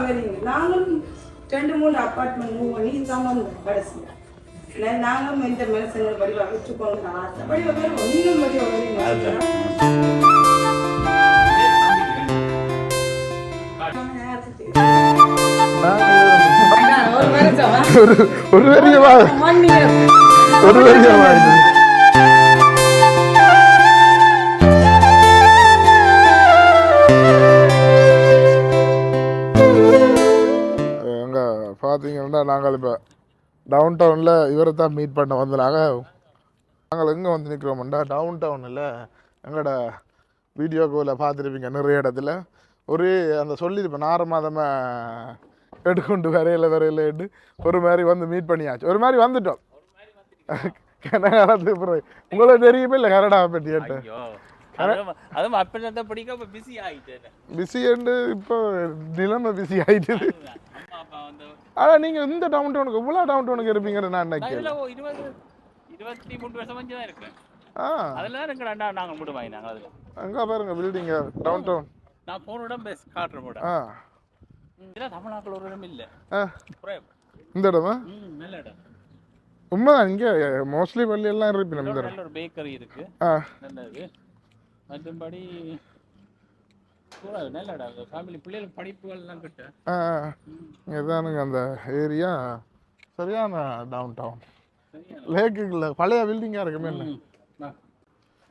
வரீங்க நாங்களும் ரெண்டு மூணு அப்பார்ட்மெண்ட் மூவ் பண்ணி தான் வந்தோம் கடைசியில் நாங்களும் இந்த மனுஷங்களை வடிவா வச்சுக்கோங்க ஆசை. வடிவா வருவோம் நீங்களும் வடிவா வரீங்க ஒரு ஒரு ஒரு வரியமா ஒரு வரியமா பார்த்தீங்கன்னா நாங்கள் இப்போ டவுன் டவுனில் இவரை தான் மீட் பண்ண வந்து நாங்கள் நாங்கள் எங்கே வந்து நிற்கிறோம்டா டவுன் டவுனில் எங்களோட வீடியோ கோவில் பார்த்துருப்பீங்க நிறைய இடத்துல. ஒரு அந்த சொல்லியிருப்பேன் நார மாதமாக எடுக்கொண்டு வரையில வரையிலன்னு ஒரு மாதிரி வந்து மீட் பண்ணியாச்சு. ஒரு மாதிரி வந்துட்டோம். கனகாலத்துக்கு பிறகு. உங்களுக்கு தெரியுமே இல்லை கரடா பற்றிட்டு அதுவும் அப்பனத்தை பிடிக்க இப்ப பிஸி ஆயிட்டேன். பிஸி அண்டு இப்போ நிலைமை பிஸி வந்து ஆனால் நீங்கள் இந்த டவுன் டவுனுக்கு இவ்வளோ டவுன் டவுனுக்கு இருப்பீங்கன்னு நான் நான் நினைக்கிறேன். இருபது இருபத்தி மூணு வருஷம் வந்து தான் இருக்கேன். ஆ. அதுல தான் எங்க ரெண்டா நாங்க மூடு வாங்கினாங்க அதுல அங்கே பாருங்க பில்டிங்க டவுன் டவுன் நான் போன இடம் பெஸ் காட்டுற போட. ஆ. இதெல்லாம் தமிழ்நாட்டில் ஒரு இடம் இல்ல. இந்த இடமா? ம் நல்ல இடம். உண்மைதான் இங்கே மோஸ்ட்லி பள்ளி எல்லாம் இருப்பீங்க இந்த இடம் ஒரு பேக்கரி இருக்கு. நல்லது. மற்றபடி இதானுங்க அந்த ஏரியா சரியான டவுன் டவுன் லேக்குல பழைய பில்டிங்காக இருக்குமே என்ன.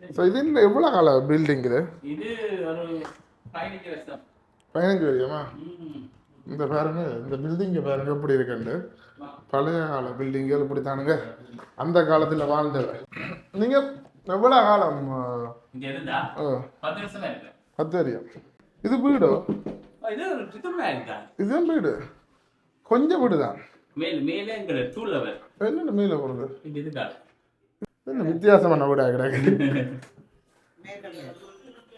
ஸோ இது இந்த எவ்வளோ கால பில்டிங் இது? பதினஞ்சு வருஷம். பதினஞ்சு வருஷமா ம். இந்த பாருங்க இந்த பில்டிங்கை பாருங்க எப்படி இருக்குண்டு? பழைய கால பில்டிங்குகள் இப்படி தானுங்க அந்த காலத்தில் வாழ்ந்தது நீங்கள் எவ்வளோ காலம் பத்து வரையும் இது வீடோ? இதுதான் வீடு. கொஞ்சம் வீடு தான் என்னென்ன மேலே இருக்கா என்ன வித்தியாசமான வீடா கிடக்கு?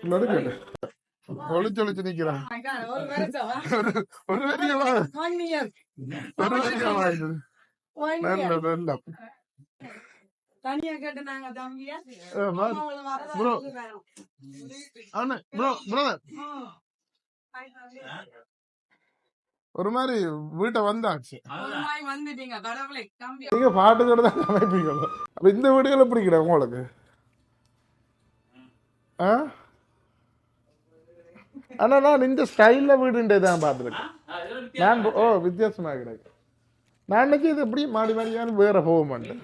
நடுக்கட்டு. ஒளிச்சு ஒளிச்சு நிற்கிறான் ஒரு நல்ல நல்ல தனியா கேட்டு நாங்க தம்பியா ப்ரோ. அண்ணே ப்ரோ பிரதர் ஒரு மாதிரி வீட்டை வந்தாச்சு. நீங்க பாட்டு கூட தான் அப்ப இந்த வீடுகளை பிடிக்கல உங்களுக்கு? ஆ? ஆனா நான் இந்த ஸ்டைல்ல வீடுன்றே தான் பார்த்துருக்கேன். நான் ஓ வித்தியாசமா கிடையாது நான் நினைச்சு இது எப்படி மாடி மாடியான வேற போக மாட்டேன்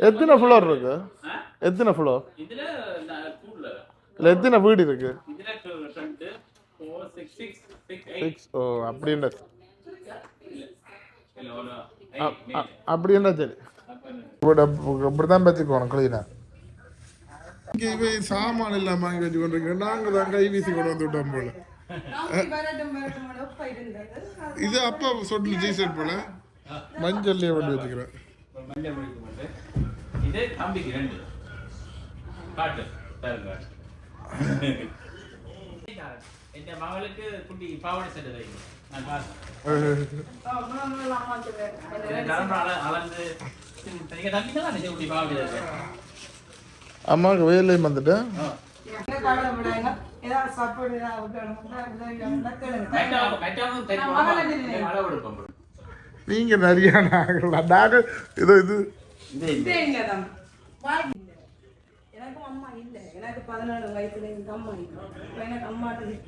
எத்தனை ஃப்ளோர் இருக்கு? எத்தனை ஃப்ளோர் இல்லை எத்தனை வீடு இருக்கு? சிக்ஸ் ஓ அப்படின்ற அப்படின்னா சரி? இப்படி இப்படிதான் வச்சுக்கோணும் கிளீனா இங்கே இவன் சாமான் இல்லாம வாங்கி வச்சு கொண்டிருக்கோம் நாங்க தான் கை வீசி கொண்டு வந்து விட்டோம் போல. இது அப்பா சொல்லு ஜீசட் போல. மஞ்சள்லயே கொண்டு வச்சுக்கிறேன். ஒரு மஞ்சள் முடிக்கு போட்டு இது தம்பிக்கு ரெண்டு. காட்டு பாருங்க. என் மகளுக்கு குட்டி பாவாடை சட்டை தைக்கும் நான் நரம்பு அளந்து நீங்க தம்பி தான் குட்டி பாவாடை அம்மாவுக்கு ஏதாவது சாப்பாடு ஏதாவது கேளுங்க மெட்டாவும் மெட்டாவும் தெரியும் அளவு எடுப்போம் நீங்க நிறைய நாங்கள் நாங்கள் இது இது எனக்கும் அம்மா இல்லை. எனக்கு பதினாலு வயசுல எங்க அம்மா இல்லை. எனக்கு அம்மாட்ட.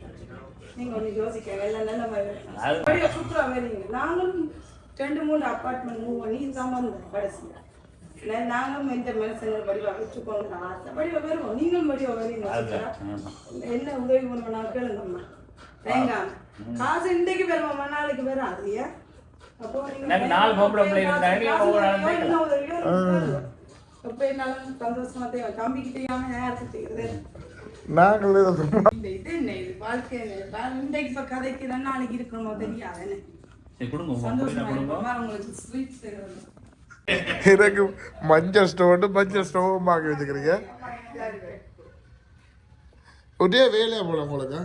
நீங்க ஒண்ணு யோசிக்க எல்லாம் நல்ல வயது சுற்றுலா வரீங்க நாங்களும் ரெண்டு மூணு அப்பார்ட்மெண்ட் மூவ் பண்ணி வந்தோம் கடைசியில். நா- நாங்களும் இந்த மனுஷங்களை வடிவா வச்சுக்கோங்க ஆசை. வடிவா வருவோம். நீங்களும் வரீங்க சுற்றுலா. என்ன உதவி பண்ணுவோம் கேளுங்கம்மா தேங்காய். காசு இன்றைக்கு வருவோம்மா நாளைக்கு வரும் எனக்கு நாலு பொம்பளை இருந்தாங்க, ஒவ்வொரு எனக்கு சந்தோஷமா தேவை யாருக்கு நாங்கள் இந்த இது என்ன இது? வாழ்க்கை இன்றைக்கு இப்ப கதைக்கு தான் நாளைக்கு இருக்கணுமோ தெரியாது. மஞ்சள் ஸ்டோவு மஞ்சள் ஸ்டோவும் வாங்கி வச்சுக்கிறீங்க. ஒரே வேலையா போல உங்களுக்கு?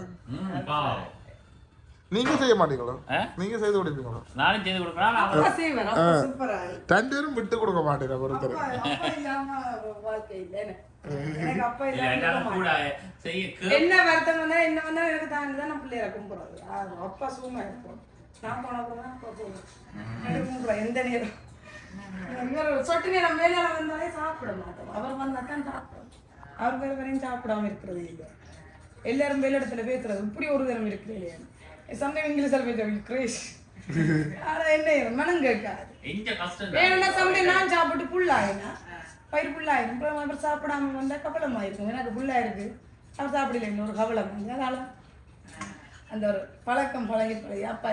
நீங்க செய்ய மாட்டீங்களோ? நீங்க செய்து கொடுப்பீங்களோ? நானும் செய்து சூப்பரா ரெண்டு பேரும் விட்டு கொடுக்க மாட்டேங்க ஒருத்தர்? அப்பா அப்பா இல்லாம வாழ்க்கை இல்லை என்ன? மாட்டேன். வருத்தம் வந்தா என்ன வந்தா எனக்கு தாண்டி தான் நான் பிள்ளைய கும்பிடுறது. அப்பா சும்மா இருப்போம். நான் போன அப்புறம் தான் அப்பா போகும் எனக்கு கும்பிடுறேன் எந்த நேரம்? சொட்டு நேரம் மேலால வந்தாலே சாப்பிட மாட்டோம். அவர் வந்தா தான் சாப்பிடும். அவர் வேற வரையும் சாப்பிடாம இருக்கிறது இல்லை எல்லாரும் வேலை இடத்துல பேசுறது இப்படி ஒரு தரம் இருக்கிறது இல்லையா? சம்டைம் இங்கிலீஷில் பேசுறது கிரேஷ் ஆனா என்ன மனம் கேட்காது. எங்க கஷ்டம் தான். வேணும்னா சம்டைம் நான் சாப்பிட்டு புல்லாயினா பயிர் புல்லாயிரும். அப்புறம் சாப்பிடாம வந்தா கவலமாயிருக்கும் எனக்கு புல்லா இருக்கு. அவர் சாப்பிடல இன்னொரு கவலம் அதனால அந்த ஒரு பழக்கம் பழகி பழகி அப்பா?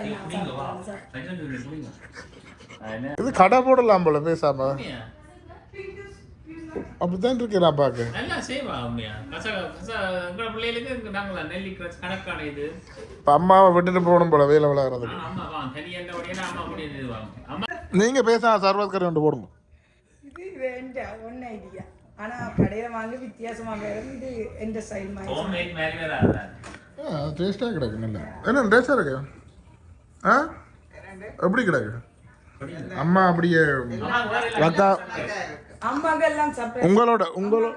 இது கடை போடலாம் போல பேசாம? அப்படித்தான் இருக்கிறா பாக்கு. நல்லா செய்வா பிள்ளைகளுக்கு நாங்களா நெல்லி கணக்கான இது. இப்ப அம்மாவை விட்டுட்டு போகணும் போல வேலை விளையாடுறதுக்கு. அம்மா வா தனி என்ன உடையனா அம்மா முடியாது அம்மா நீங்க பேசாம சர்வத் கறி ஒன்று போடுங்க. இது வேண்டாம் ஒன் ஐடியா ஆனா கடையில வாங்க வித்தியாசமா வேற இது எந்த மாதிரி டேஸ்டாக கிடக்கு நல்லா என்ன டேஸ்டாக இருக்கு? ஆ? எப்படி கிடக்கு? அம்மா அப்படியே அக்கா அம்மாங்க எல்லாம் சாப்பிட்டு உங்களோட உங்களோட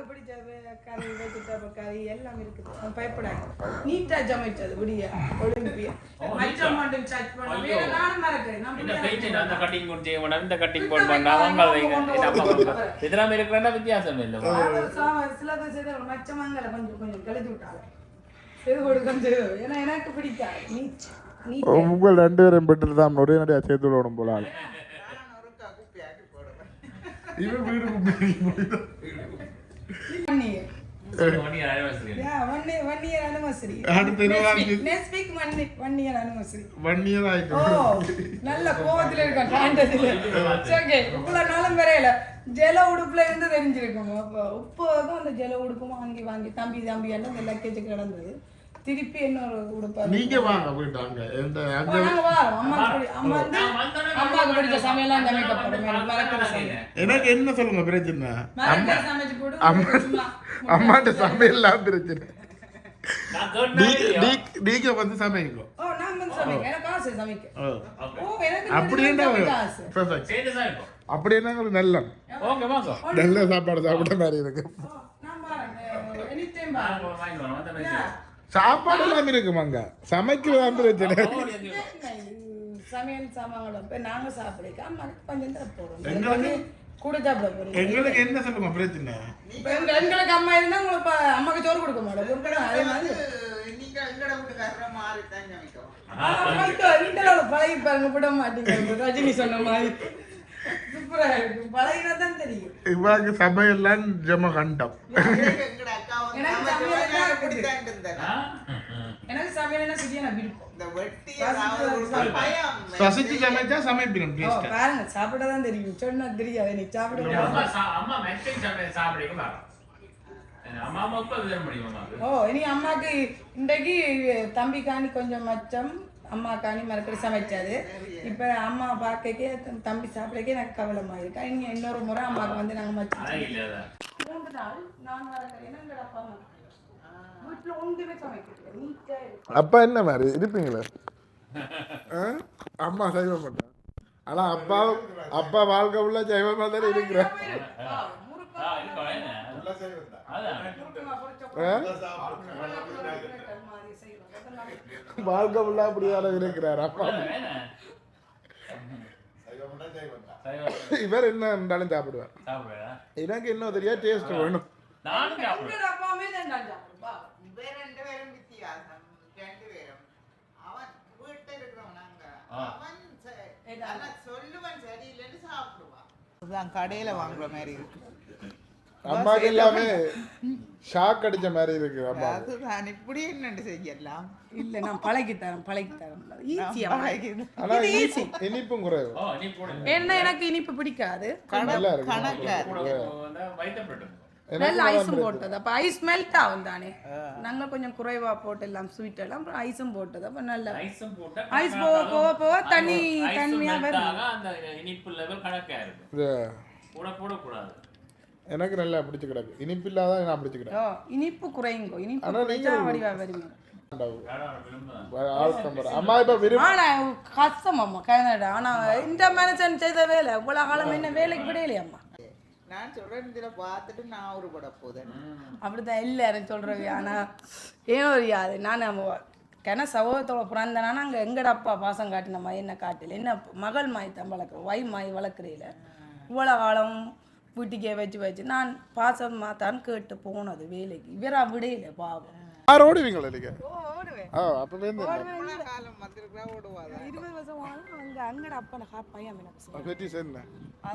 கறி வெஜிடபிள் கறி எல்லாம் இருக்குது. அவன் பயப்படாது. நீட்டா சமைச்சது விடிய ஒலிம்பியா மச்ச மாட்டும் சர்ச் பண்ண வேற நானும் மறக்கிறேன். நான் என்ன பிடிக்காது. பேச்சு அந்த கட்டிங் கொண்டு செய்ய மாட்டேன் இந்த கட்டிங் போட மாட்டேன் அவங்க வைங்க என்ன அம்மா. வைங்க. இதெல்லாம் இருக்கிறேன்னா வித்தியாசம் இல்லை. அவர் சாம- சில பேர் செய்த ஒரு மச்ச மங்கல கொஞ்சம் கொஞ்சம் கழிச்சு விட்டாங்க இது கொடுக்கும் செய்து ஏன்னா எனக்கு பிடிக்காது. நீ நீ உங்கள் ரெண்டு பேரும் பெற்று தான் ஒரே நடிகா சேர்த்து விடணும் போல ஓ ஆயிட்டு நல்ல கோவத்துல இருக்கான் நாளும் வரையில ஜல உடுப்புல இருந்து தெரிஞ்சிருக்கும். அப்போ உப்புக்கும் அந்த ஜல உடுப்பும் வாங்கி வாங்கி தம்பி தம்பி எல்லாம் லக்கேஜ் கிடந்தது. திருப்பி இன்னொரு நீங்க வாங்க போயிட்டு அங்க எந்த அங்க அம்மா அம்மா பிடிச்ச சமையலாம் எனக்கு என்ன சொல்லுங்க பிரச்சனை? சமைச்சு அம்மா சும்மா. அம்மாட்ட சமையல்லாம் பிரச்சனை. நீங்க வந்து சமைங்க அப்படி. என்ன நல்ல ஓகே வாங்க. நல்ல சாப்பாடு சாப்பிட்ட மாதிரி இருக்கு. சாப்பாடு எல்லாம் இருக்குமாங்க? சமைக்கிறதான் பிரச்சனை. சமையல் சாமான்களை போய் நாங்க சாப்பிடுக்க அம்மாக்கு கொஞ்சம் தான் போடுறோம் எங்களுக்கு- என்ன சொல்லுங்க பிரச்சனை? எங்களுக்கு அம்மா இருந்தா உங்களுக்கு அம்மாக்கு சோறு கொடுக்க மாட்டோம். அதே மாதிரி. பழகி பாருங்க விட மாட்டீங்க ரஜினி சொன்ன மாதிரி. சூப்பரா இருக்கும் பழகினா தான் தெரியும். இவருக்கு சமையல்லாம் ஜம கண்டம் எங்கட அக்கா வந்து எனக்கு சமைச்சவங்க சமையல் அப்படித்தான் இருந்தாங்க. ஆ? எனக்கு சமையல்னா விருப்பம். இந்த வெட்டி. பயம் சமைச்சா சமைப்பிடும் டேஸ்டா பாருங்க சாப்பிட தான் தெரியும். சொன்னா தெரியாது நீ சாப்பிட அம்மா அம்மா மெத்தை சாப்பிடுங்க ஓ இனி அம்மாக்கு இன்றைக்கு தம்பி காணி கொஞ்சம் மச்சம் அம்மா காணி மறுபடி சமைச்சாது இப்போ அம்மா பார்க்கக்கே தம்பி சாப்பிடக்கே எனக்கு கவலமா இருக்கா. இனி இன்னொரு முறை அம்மாவுக்கு வந்து நாங்கள் மச்சம். மூன்று நாள் நான் வரக்கிறேன் அப்பா அம்மா வீட்டில் ஒன்றுமே சமைக்கிறது நீட்டாக இருக்கு அப்பா என்ன மாதிரி? இருப்பீங்களே? அம்மா சைவ மாட்டேன் ஆனா அப்பா அப்பா வாழ்க்கை உள்ள சைவமா தானே? அதான். வாழ்க்கை உள்ள அப்படியான இருக்கிறார் அப்பா? சைவம். இவர் என்ன இருந்தாலும் சாப்பிடுவார்? எனக்கு என்ன தெரியா டேஸ்ட் வேணும். ரெண்டு பேரும் வித்தியாசம் ரெண்டு பேரும் அவன் வீட்டுல இருக்கிறவன் அங்க ஆ. அவன் ஆனா சொல்லுவன் சரியில்லைன்னு சாப்பிடுவான் அதுதான் கடையில வாங்குற மாதிரி இருக்கு அம்மாக்கு எல்லாமே ஷாக் அடிச்ச மாதிரி இருக்கு அம்மா அதுதான் இப்படி என்னண்டு செய்யலாம் இல்லை நான் பழகி தரேன் பழகி தரேன் ஈஸியா பழகிது. ஆனா இனிப்பு இனிப்பும் குறைவு. என்ன எனக்கு இனிப்பு பிடிக்காது கணக்கா. நல்ல ஐஸும் போட்டது. அப்ப ஐஸ் மெல்ட் ஆகும் தானே நாங்க கொஞ்சம் குறைவா போட்டு எல்லாம் ஸ்வீட் எல்லாம். அப்புறம் ஐஸும் போட்டது. அப்ப நல்ல ஐஸ் போக போக போக தண்ணியா melt வரும். எனக்கு நல்லா பிடிச்சு கிடக்கு இனிப்பு இல்லாத நான் பிடிச்சு கிடக்கு இனிப்பு குறையுங்கோ? இனிப்பு வடிவா வருவீங்க. அம்மா இப்ப விரும்ப கஷ்டம் அம்மா கனடா. ஆனா இந்த மனுஷன் செய்த வேலை. இவ்வளவு காலம் என்ன வேலைக்கு விடையிலையம்மா நான் சொல்றேன் இதுல பார்த்துட்டு நான் ஒரு பட போதேன். அப்படிதான் எல்லாரும் சொல்றது ஆனா ஏனோ அது நான் நம்ம கிண சகோதரத்தோட பிறந்தனால அங்கே எங்கட அப்பா பாசம் காட்டின மாதிரி என்ன காட்டல? என்ன மகள் மாய் தான் வளர்க்குறோம் வை மாய் வளர்க்குறையில. இவ்வளோ காலம் வீட்டுக்கே வச்சு வச்சு நான் பாசமா தான் கேட்டு போனது வேலைக்கு. இவரா விடையில பாவம். யார் வந்திருக்கிறா ஓடுவாதா இருபது வருஷம் அங்கே அங்கட அப்பா கா பையன் பற்றி சேர்ந்தேன்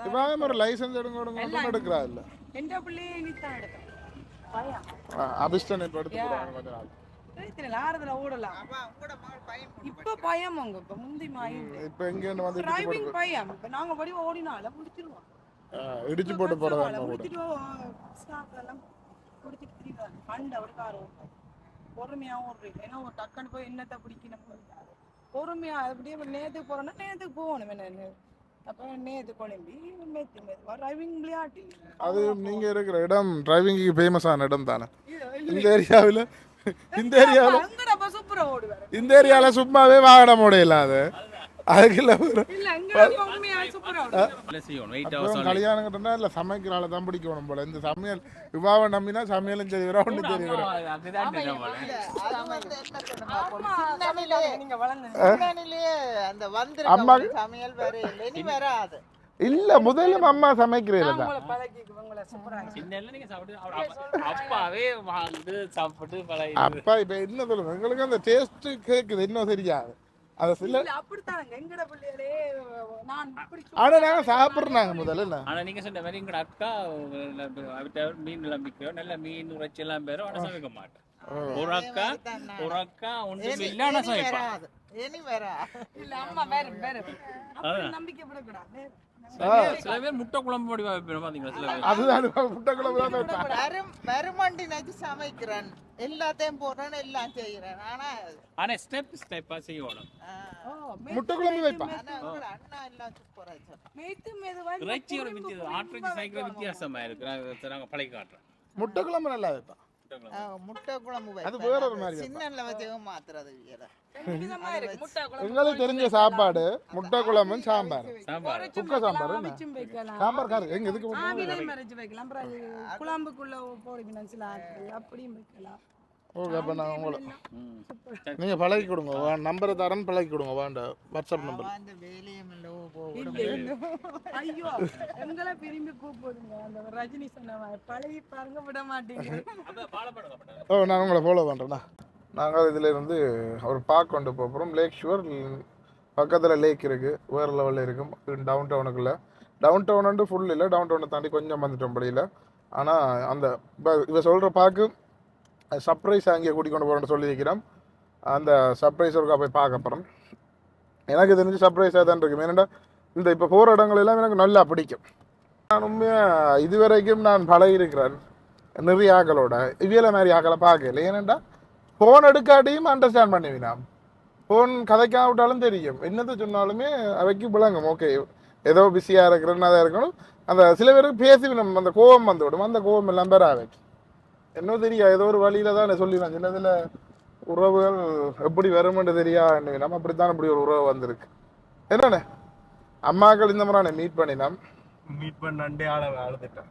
இப்போ ஒரு லைசன்ஸ் எடுங்க எடுங்க எடுக்கிறா இல்லை. எந்த பிள்ளையே இனித்தான் எடுத்தேன் பையன். அபிஷ்டன் இப்போ எடுத்து கொஞ்ச நாள். ஆறுதல ஓடலாம். இப்ப பயம் அங்க இப்ப முந்தி மாயி இப்போ எங்கேருந்து வந்து டிரைவிங் பயம் இப்ப நாங்க படி ஓடினால முடிச்சிருவோம் இடிச்சு போட்டு போகிறதா முடிச்சிட்டு ஸ்டாப் எல்லாம் பண்டு அவர் கார் ஓட்டும். பொறுமையாவும் ஓடுறீங்க ஏன்னா ஒரு டக்குன்னு போய் என்னத்தை பிடிக்கணும் பொறுமையா அப்படியே நேத்துக்கு போறோம்னா நேத்துக்கு போகணும் என்ன அப்ப நேத்து குழம்பி மேத்து மேத்து. டிரைவிங் விளையாட்டு. அது நீங்க இருக்கிற இடம் டிரைவிங்க்கு ஃபேமஸான இடம் தானே? இந்த ஏரியாவில் இந்த ஏரியாவில் இந்த ஏரியாவில் சும்மாவே வாகனம் ஓடையில அது அதுக்குள்ள கல்யாணம் கட்டினா இல்லை சமைக்கிறால தான் பிடிக்கணும் போல. இந்த சமையல் விவாவை நம்பினா சமையலும் சரி வரும் சரி சின்னனிலே சமையல் நீங்க வளர்ந்து சின்னனிலே அந்த வந்திருக்க சமையல் வேற இல்லை. இனி வராது. இல்ல முதல்ல அம்மா பழகி அப்பா இப்ப என்ன சொல்லுங்க எங்களுக்கு அந்த டேஸ்ட் கேக்குது இன்னும் தெரியாது அது சில இல்ல அப்படித்தானுங்க. எங்கட பிள்ளைகளே நான் இப்படி ஆனா நாங்க சாப்பிடுறாங்க முதல்ல என்ன? ஆனா நீங்க சொன்ன மாதிரி அக்கா மீன் நம்பிக்கையோ நல்ல மீன் உரைச்சி எல்லாம் பேரும் ஆனா சமைக்க மாட்டேன். ஒரு அக்கா ஒரு அக்கா ஒன்றும் இல்லை ஆனா இனி சமைப்பா வராது. இனி வரா இல்ல அம்மா வேற வேற. அப்படி நம்பிக்கை விடக்கூடாது சில பேர் முட்டை குழம்பு வைப்பேன் பாத்தீங்களா? சில பேர். அதுதான் முட்டைக்குழம்பு தான். வரும் வருமண்டி நச்சு சமைக்கிறேன். எல்லாத்தையும் போடுறேன் எல்லாம் செய்யறேன். ஆனா ஆனா ஸ்டெப் ஸ்டெப்பா செய்யணும். வைப்பேன். ஆனா உங்களோட அண்ணா எல்லாம் சூப்பரா சொன்னா மேத்து மெதுவா இறைச்சியோட வித்தியாசம் ஆட்டிறைச்சி சைக்கிள் வித்தியாசமா இருக்கு. நாங்க நல்லா முட்டை குழம்பு. ஆ, முட்டை குழம்பு அது. வேற ஒரு மாதிரி சின்னல வச்சு மாத்துறது வேற. விதமா இருக்கு. முட்டை குழம்பு எங்களுக்கு தெரிஞ்ச சாப்பாடு முட்டைக்குழம்பு சாம்பார். சாம்பார். சுக்க சாம்பார் சாம்பார் காரு எங்க எதுக்கு முட்டை? குழம்புக்குள்ள போடுக்கணும் சில ஆட்கள். அப்படியும் வைக்கலாம். ஓகே அப்ப நான் உங்களை ம். நீங்க பழகி கொடுங்க வா- நம்பரை தரேன் பழகி கொடுங்க வாண்ட. வாட்ஸ்அப் நம்பர் ஐயோ எங்களை விரும்பி கூப்பிடுங்க அந்த ரஜினி சொன்ன பழகி பாருங்க விட மாட்டீங்க. ஓ நான் உங்களை ஃபாலோ பண்ணுறேண்ணா நாங்கள் இதில் இருந்து ஒரு பார்க் கொண்டு போகிறோம் லேக் ஷுவர் பக்கத்தில் லேக் இருக்குது வேறு லெவலில் இருக்கும். டவுன் டவுனுக்குள்ளே டவுன் டவுன் வந்து ஃபுல் இல்லை டவுன் டவுனை தாண்டி கொஞ்சம் வந்துட்டோம் படியில். ஆனால் அந்த இப்போ இவ சொல்கிற பார்க்கு சர்ப்ரைஸ் அங்கே கூட்டிக் கொண்டு போகிறோன்னு சொல்லியிருக்கிறோம். அந்த சர்ப்ரைஸ் ஒருக்கா போய் பார்க்க போகிறோம் எனக்கு தெரிஞ்சு சர்ப்ரைஸாக தான் இருக்கும். ஏன்னா இந்த இப்போ போகிற இடங்கள் எல்லாம் எனக்கு நல்லா பிடிக்கும். நான் உண்மையாக இதுவரைக்கும் நான் பழகிருக்கிறேன் நிறைய ஆக்களோட இவியல மாதிரி ஆக்களை பார்க்கல. ஏனெண்டா ஃபோன் எடுக்காட்டியும் அண்டர்ஸ்டாண்ட் பண்ணுவீனாம் ஃபோன் கதைக்காம விட்டாலும் தெரியும். என்னத்தை சொன்னாலுமே அவைக்கு விளங்கும். ஓகே ஏதோ பிஸியாக இருக்கிறேன்னு அதாக இருக்கணும் அந்த சில பேருக்கு பேசி நம்ம அந்த கோவம் வந்து விடும் அந்த கோவம் எல்லாம் பேர் அவைக்கு என்ன தெரியா ஏதோ ஒரு வழியில தான் சொல்லி நான் சின்னதில் உறவுகள் எப்படி வருமென்று தெரியா நம்ம அப்படித்தான் இப்படி ஒரு உறவு வந்திருக்கு. என்னண்ணே? அம்மாக்கள் இந்த மாதிரி மீட் பண்ணினோம். மீட் பண்ணாண்டே ஆள அழுதுட்டேன்.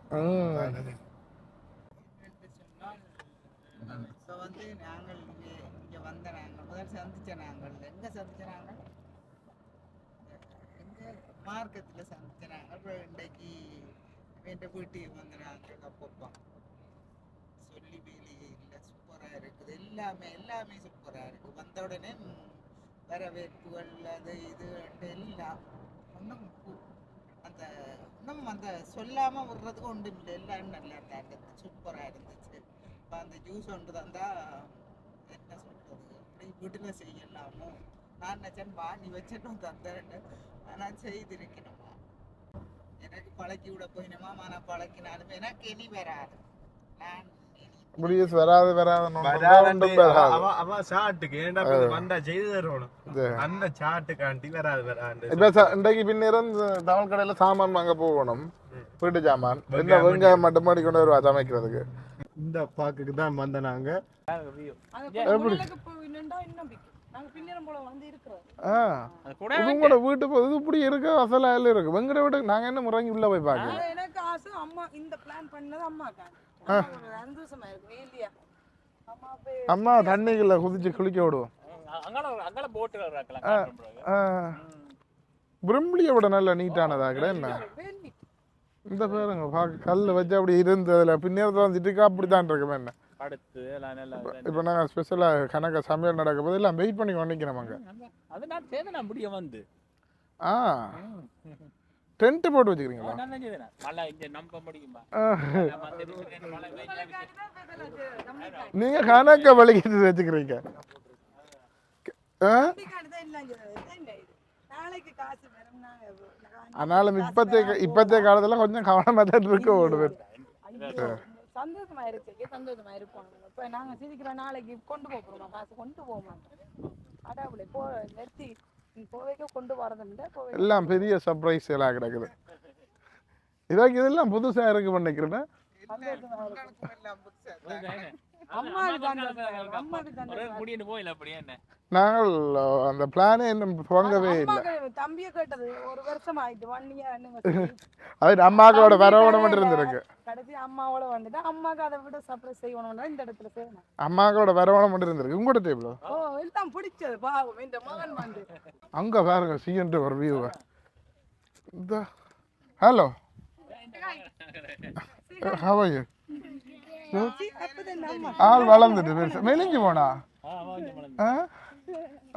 வந்து நாங்கள் இங்கே இங்கே வந்த நாங்கள் முதல் சந்திச்ச நாங்கள். எங்கே சந்திச்ச நாங்கள்? எங்கே மார்க்கெட்டில் சந்திச்ச நாங்கள். அப்புறம் இன்றைக்கு என் வீட்டுக்கு வந்த நாங்கள் அப்பப்பா சொல்லி வேலையே இல்லை சூப்பராக இருக்குது எல்லாமே எல்லாமே சூப்பராக இருக்குது வந்த உடனே வரவேற்புகள் அது இது அண்டு எல்லாம் ஒன்றும் அந்த இன்னும் அந்த சொல்லாமல் விடுறதுக்கு ஒன்றும் இல்லை. எல்லாம் நல்லா இருந்தாங்க. சூப்பராக இருந்துச்சு. இப்போ அந்த ஜூஸ் ஒன்று தந்தா என்ன சொல்கிறது அப்படி வீட்டில் செய்யலாமோ? நான் நினச்சேன் நீ வச்சுட்டு தந்தேன்னு ஆனால் செய்திருக்கணுமா? எனக்கு பழக்கி விட போயினமா? நான் பழக்கினாலும் எனக்கு இனி வராது. நான் முடியுது வராது வராது வராதண்டு வராது அவ அவ ஷாட்டுக்கு ஏன்டா வந்தா செய்து தருவணும். அந்த வராது வராது இப்ப ச- இன்றைக்கு பின்னிரம் தமிழ் கடையில சாமான் வாங்க போகணும் வீட்டு சாமான் என்ன வெங்காயம் மட்டும் மாடி கொண்டு வருவா சமைக்கிறதுக்கு இந்த பாக்குக்கு தான் வந்த நாங்க பிக்கும் கூட உங்களோட வீட்டு போ- இது இப்படி இருக்கு அசலா எல்லாம் இருக்கு வெங்கட வீட்டுக்கு நாங்க என்ன முறங்கி உள்ள போய் எனக்கு ஆசை அம்மா இந்த பிளான் பண்ணது இல்லையா அம்மா தண்ணிக்குள்ள குதிச்சு குளிக்க விடுவோம். பிரிம்லியை விட நல்ல நீட்டானதா கூட என்ன? இந்த பேருங்க பார்க்க கல் வச்சு அப்படி இருந்து அதில் பின்னேரத்தில் வந்துட்டு இருக்கா அப்படி தான் இருக்குமே என்ன? நல்லா இப்போ நாங்கள் ஸ்பெஷலாக கணக்க சமையல் நடக்க போது எல்லாம் வெயிட் பண்ணி கொண்டிக்கிறோம் அங்கே. அது நான் சேர்ந்து நான் முடிய வந்து. ஆ. டென்ட்டு போட்டு வச்சுக்கிறீங்களா? நீங்கள் கணக்க வலிக்கிட்டு வச்சுக்கிறீங்க. நாங்க ஆனாலும் இப்போத்தைய இப்போத்தைய காலத்தில் கொஞ்சம் கவனமாக தான் இருக்க ஓடுவேன். சந்தோஷமா இருக்கு சந்தோஷமா இருப்போம். இப்ப நாங்க சிரிக்கிறோம். நாளைக்கு கொண்டு போறோமா? காசு கொண்டு போக மாட்டோம். கடவுளே போ நிறுத்தி. எல்லாம் பெரிய சர்ப்ரைஸ் எல்லாம் கிடக்குது. இதாக்கு இதெல்லாம் புதுசாக இருக்கு நினைக்கிறேன் நாங்கள் அந்த பிளானே இன்னும் துவங்கவே இல்லை. தம்பியை கேட்டது ஒரு வருஷம் ஆயிட்டு ஒன் இயர் அது அம்மாக்களோட வரவணம் இருந்திருக்கு. கடைசி அம்மாவோட வந்துட்டு அம்மாக்கு அதை விட சர்ப்ரைஸ் செய்யணும்னா இந்த இடத்துல செய்யணும். அம்மாக்களோட வரவணம் இருந்திருக்கு. உங்களோட டேபிள் ஓ எல்லாம் பிடிச்சது பாவம் இந்த மகன் வந்து. அங்கே பாருங்க சிஎன்ட்டு ஒரு வியூவை இந்த ஹலோ சீ, அப்பதான் நம்ம ஆள் வளர்ந்துட்டு பெருசா. மெலிஞ்சு போனா?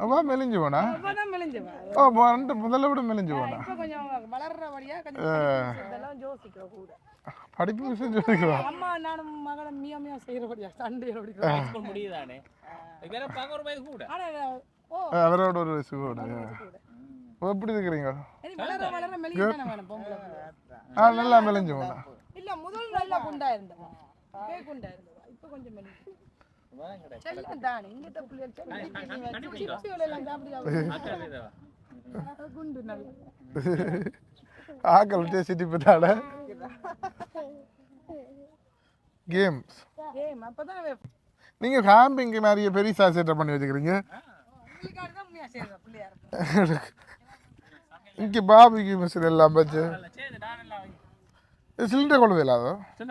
அவா மெலிஞ்சு போனா? ஓ ரெண்டு முதல்ல விட மெலிஞ்சு போனா. படிப்பு விஷயம் சொல்லிக்கிறோம் அம்மா நானும் மகளும் மியா மியா செய்யறபடியா சண்டையில படிக்கிறோம் ஸ்கூல் முடியுதானே? வேற பார்க்க ஒரு வயது கூட. ஆனா ஓ. அவரோட ஒரு வயசு கூட ஓ, எப்படி இருக்கிறீங்க? சரி, வளர வளர மெலிஞ்சு தானே வேணும் பொம்பளை பிள்ளை. ஆ நல்லா மெலிஞ்சு போனா. இல்ல முதல் நல்லா குண்டா இருந்தவா இப்பே குண்டா இருந்தவா? இப்ப கொஞ்சம் செல்லம் தானே எல்லாம் குண்டு நல்லா. ஆக்கள் போட்டாட கேம்ஸ். ஏம் அப்பதான் நீங்கள் கேம்பிங்க்கு நிறைய பெரிய செட்டப் பண்ணி வச்சுக்கிறீங்க. இங்கே பாபிக்கு மிஷின் எல்லாம் வச்சு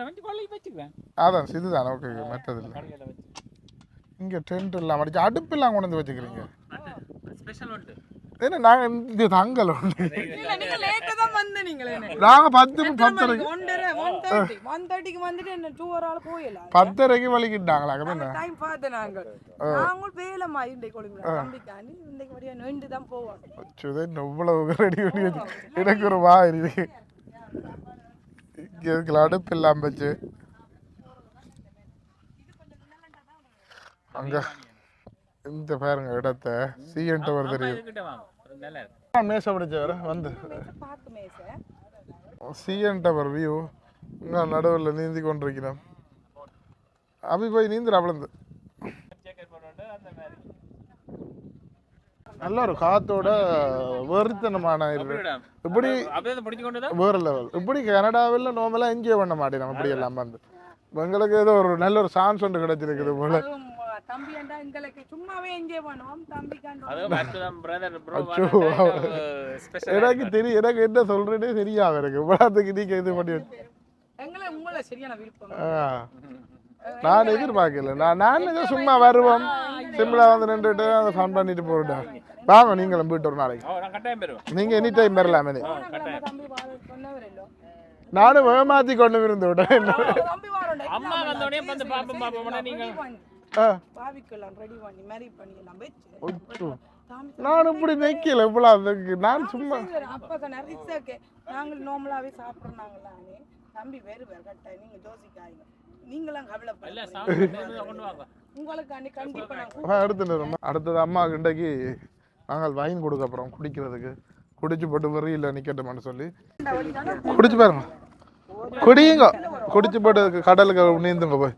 வண்டி கொள்ளை வச்சுக்குவேன் அதான் இதுதானே ஓகே ஓகே மற்றது இல்லை இங்கே டென்ட் எல்லாம் அடிச்சு அடுப்பெல்லாம் கொண்டு வந்து வச்சுக்கிறீங்க ஏன்னா நாங்கள் இது தங்கல் நீங்களே பத்து பத்தரைக்கு பத்தரைக்கு வலிக்கிட்டாங்களா என்ன டைம் பார்த்து நாங்கள் நாங்கள் வேலைமா இன்றைக்கு கொடுக்குறோம் தம்பிக்காண்டி இன்றைக்கு வரையா நோண்டு தான் போவோம் சுதே இவ்வளவு ரெடி பண்ணி வச்சு எனக்கு ஒரு வா இருக்கு இருக்கிற அடுப்பு எல்லாம் வச்சு அங்க இந்த பாருங்க இடத்த. சிஎன் டவர் தெரியும் மேச பிடிச்சவர் வந்து. சிஎன் டவர் வியூ இங்கே நடுவில் நீந்தி கொண்டிருக்கிறோம். அபி போய் நீந்துற அவ்வளவு ஜாக்கெட் போட்டு அந்த மாதிரி நல்ல ஒரு காத்தோட வெறித்தனமான. இப்படி அப்படியே அதை பிடிச்சு கொண்டு தான் வேற லெவல் இப்படி கனடாவில் நார்மலாக என்ஜாய் பண்ண மாட்டேன் இப்படி எல்லாம் வந்து. எங்களுக்கு ஏதோ ஒரு நல்ல ஒரு சான்ஸ் ஒன்று கிடைச்சிருக்குது போல. தம்பி எங்களுக்கு சும்மாவே என்ஜாய் பண்ணுவோம். எனக்கு தெரியும் எனக்கு என்ன சொல்றேனே தெரியாது எனக்கு இவ்வளோத்துக்கு நீங்க இது பண்ணி எங்களை உங்களை சரியான விருப்பம். ஆ. நான் எதிர்பார்க்கல. நான் நான் ஏதோ சும்மா வருவோம். சிம்பிளா வந்து நின்றுட்டு அதை ஃபன் பண்ணிட்டு போறேன் வாங்க நீங்களும் போயிட்டு ஒரு நாளைக்கு. கட்டாயம் நீங்க எனி டைம் வரலாமே நம்ம தம்பி வார சொன்னவர் இல்லோ? நானும் ஏமாத்தி கொண்டு இருந்து விட்டேன் தம்பி வாரோண்டா? அம்மா வந்தோடனே வந்து பாப்போம் பாப்போம்னா நீங்க. ஆ. பாவிக்கலாம் ரெடி பண்ணி மேரி பண்ணி எல்லாம் வச்சு அச்சோ. தாமி நான் இப்படி நிக்கல இவ்வளவு அதுக்கு நான் சும்மா நாங்கள் நார்மலாவே சாப்பிட்றாங்களானே தம்பி வேறு வேறு கட்டாய் நீங்க ஜோசிக்காய்ங்க நீங்களாம் இல்ல கவலைப்படல வாங்க. உங்களுக்கு அன்னைக்கு கண்டிப்பா அடுத்து. அடுத்தது அம்மா இன்றைக்கு நாங்கள் வைன் கொடுக்க போகிறோம் குடிக்கிறதுக்கு. குடிச்சு போட்டு வெறியில் நிற்கட்டுமான்னு சொல்லி. குடிச்சு பாருங்க. குடியுங்க. குடிச்சு போட்டு கடலுக்கு நீந்துங்க போய்.